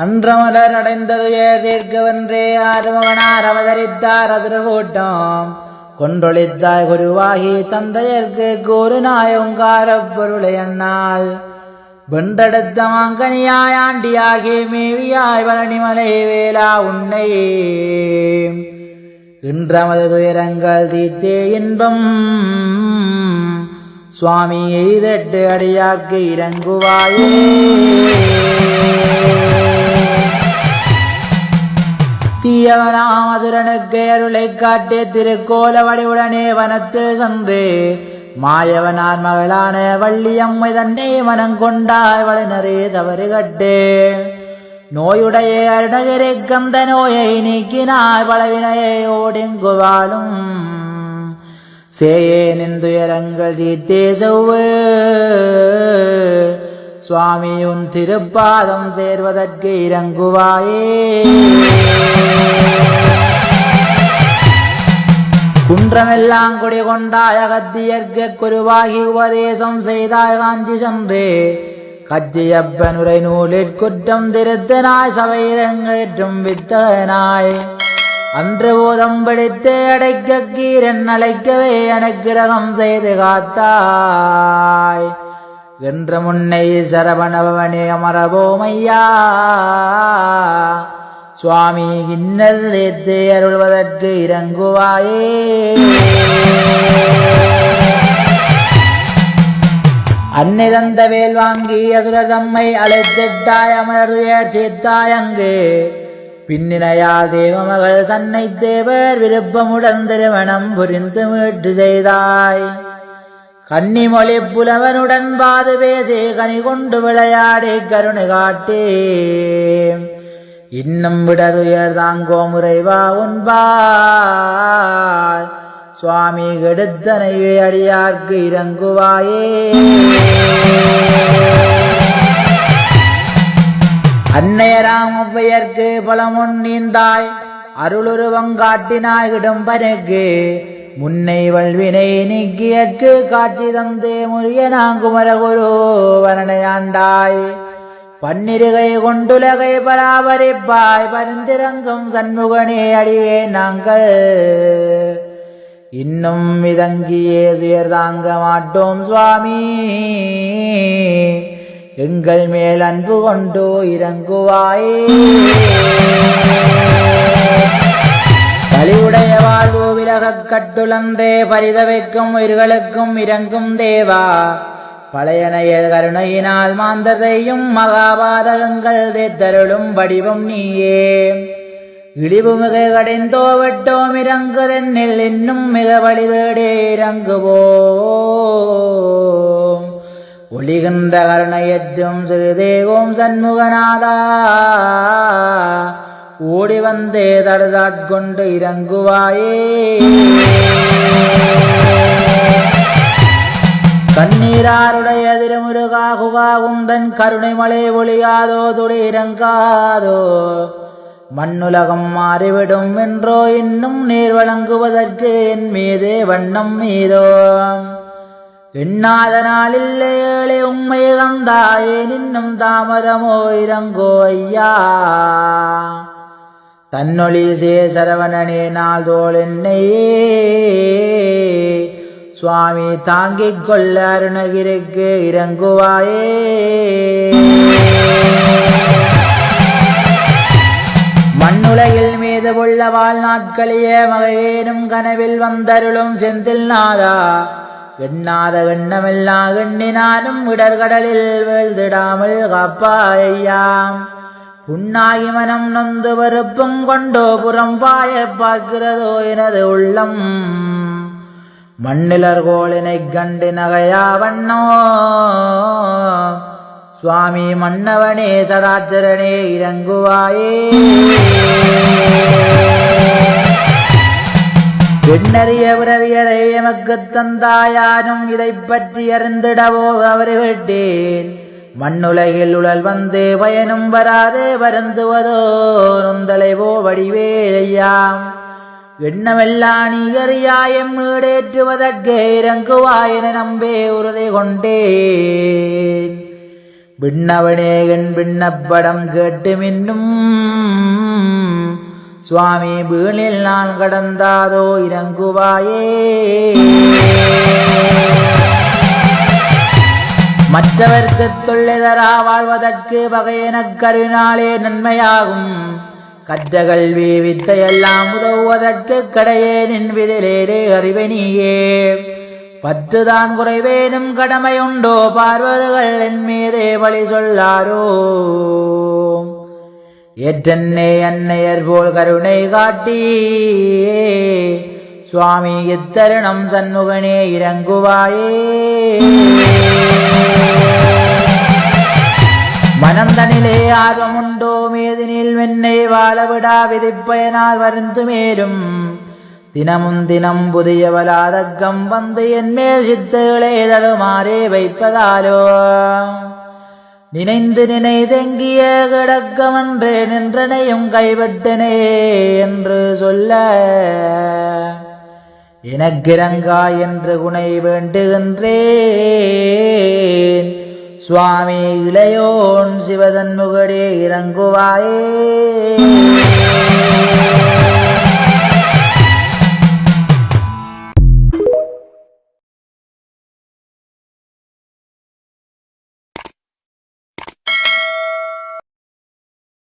அன்றமலர் அடைந்தது ஏற்கவென்றே ஆறுமகனார் அவதரித்தார் அதிரகூட்டம். கொன்றொழித்தாய் குருவாகி தந்தையர்க்கு கூறுநாய் நாயங்காரப் பொருளை அண்ணாள் வென்றெடுத்த மாங்கனியாய் ஆண்டியாகி மேவியாய் பழனிமலை வேளா உன்னை. இன்றமது துயரங்கள் தீத்தே இன்பம். சுவாமி எய்தட்டு அடியார்க்கு இறங்குவாயே. தீயவனாமதுரனுக்கு அருளை காட்டிய திருக்கோல வடிவுடனே வனத்தில் சென்று மாயவனார் மகளான வள்ளியம்மை தன்னை மனம் கொண்டாய் வளனரே தவறு கட்டு. நோயுடைய அருணகிரி கந்த நோயை நீக்கினாய் பலவினையை ஓடிங்குவாலும் சேயே நிந்துயரங்கள் தீத்தே செவ்வு. சுவாமி உன் திருப்பாதம் சேர்வதற்கு இறங்குவாயே. குன்றமெல்லாம் குடி கொண்டாய கத்தியர்க்கு குருவாகி உபதேசம் செய்தாய் காஞ்சி சென்றே. கத்தியப்பனுரை நூலில் குற்றம் திருத்தனாய் சபையிரங்கேற்றும் வித்தகனாய். அன்று பிடித்து அடைக்க கீரன் அழைக்கவே அனுக்கிரகம் செய்து காத்தாய். என்ற முன்னை சரவணபவனே அமரபோமையா. சுவாமி இன்னல் ஏத்து அருள்வதற்கு இறங்குவாயே. அன்னை தந்த வேல் வாங்கி அசுர தம்மை அழைத்திட்டாய் அமரர் ஏற்றித்தாய் அங்கு. பின்னினையால் தேவமகள் தன்னை தேவர் விருப்பமுடன் திருமணம் புரிந்து மீட்டு செய்தாய். கன்னிமொழி புலவனுடன் பாது பேசி கனி கொண்டு விளையாடி கருணை காட்டே. இன்னும் விடருயர் தாங்கோ முறைவா உன்பால் சுவாமி கெடுத்தனையே அடியார்க்கு இறங்குவாயே. அன்னையராம் ஒவ்வையர்க்கு பலமுன் நீந்தாய் அருளுருவங்காட்டினாய் காட்டினாய் முன்னை வல்வினை நீக்கியற்கு காட்சி தந்தே முறிய நாங்குமர குரு வரணயாண்டாய் பன்னிருகை கொண்டுலகை பராபரிப்பாய் பரிந்திரங்கும் சண்முகனே அடியே நாங்கள். இன்னும் விதங்கியே துயர் தாங்க மாட்டோம் சுவாமி. எங்கள் மேல் அன்பு கொண்டு இறங்குவாயே. பலிவுடைய வாழ்வு விலகக் கட்டுளன்றே பரிதவைக்கும் உயிர்களுக்கும் இறங்கும் தேவா. பழையனைய கருணையினால் மாந்ததையும் மகாபாதகங்கள் தேத்தருளும் வடிவம் நீயே. இழிவு மிக கடைந்தோ வெட்டோம் இறங்குதென்னில் இன்னும் மிக வழிதேடே இறங்குவோ ஒளிகின்ற கருணையற்றும் சிறுதேகோம் சண்முகநாதா. ஓடி வந்தே தடுதாட்கொண்டு இறங்குவாயே. கண்ணீராருடைய திருமுருகா குகா கருணை மலை ஒளியாதோ துடி இறங்காதோ. மண்ணுலகம் மாறிவிடும் என்றோ இன்னும் நீர் வழங்குவதற்கு என் மீதே வண்ணம் மீதோ. எண்ணாத நாளில் ஏழை உண்மை வந்தாயே நின்னும் தாமதமோ இறங்கோ ஐயா. தன்னொழி சே சேசரவணனே நாள்தோள் என்னையே சுவாமி தாங்கிக் கொள்ள அருணகிரிக்கு இறங்குவாயே. மண்ணுலகில் மீது உள்ள வாழ்நாட்களியே மகையேனும் கனவில் வந்தருளும் செந்தில் நாதா எண்ணாத எண்ணமெல்லாம் எண்ணினாலும் இடர்கடலில் வீழ்ந்திடாமல் காப்பாயாம் புண்ணாகி மனம் நொந்து வெறுப்பும் கொண்டோ புறம் பாய பார்க்கிறதோ எனது உள்ளம். மண்ணிலர் கோளினை கண்டு நகையா வண்ணோ. சுவாமி மன்னவனே சடாச்சரனே இறங்குவாயே. பின்னறிய பிறவியதை எமக்கு தந்தாயானும் இதை பற்றி அறிந்திடவோ அவரை விட்டேன். மண்ணுலகில் உழல் வந்தே பயனும் வராதே வருந்துவதோ நொந்தலைவோ வடிவேலையாம். எண்ணமெல்லாம் நீ அறியாயம் ஈடேற்றுவதற்கு இறங்குவாயென நம்பே உறுதி கொண்டேன். விண்ணவனே என் விண்ணப்படம் கேட்டு மின்னும். சுவாமி வீணில் நான் கடந்தாதோ இறங்குவாயே. மற்றவர்க்கு தொல்லைதரா வாழ்வதற்கு வகையெனக் கருணாலே நன்மையாகும். கற்ற கல்வி வித்தையெல்லாம் உதவுவதற்கு கடையே நின்விதிலேரே அறிவனியே பற்றுதான் குறைவேனும் கடமையுண்டோ பார்வர்கள் என் மீதே வழி சொல்லாரோ. ஏற்றன்னே அன்னையர் போல் கருணை காட்டி சுவாமி இத்தருணம் சண்முகனே இறங்குவாயே. மனந்தனிலே ஆர்வமுண்டோ மேதினில் வெண்ணை வாழவிடா விதிப்பயனால் வருந்து மேலும். தினமும் தினம் புதிய வலாதக்கம் வந்து என் மேல் சித்துகளே தடுமாறே வைப்பதாலோ. நினைந்து நினைதெங்கிய கிடக்கமன்றே நின்றனையும் கைவிட்டனே என்று சொல்ல. எனக்கிறங்கா என்று குணை வேண்டுகின்றேன். சுவாமி இளையோன் சிவதன்முகடே இறங்குவாயே.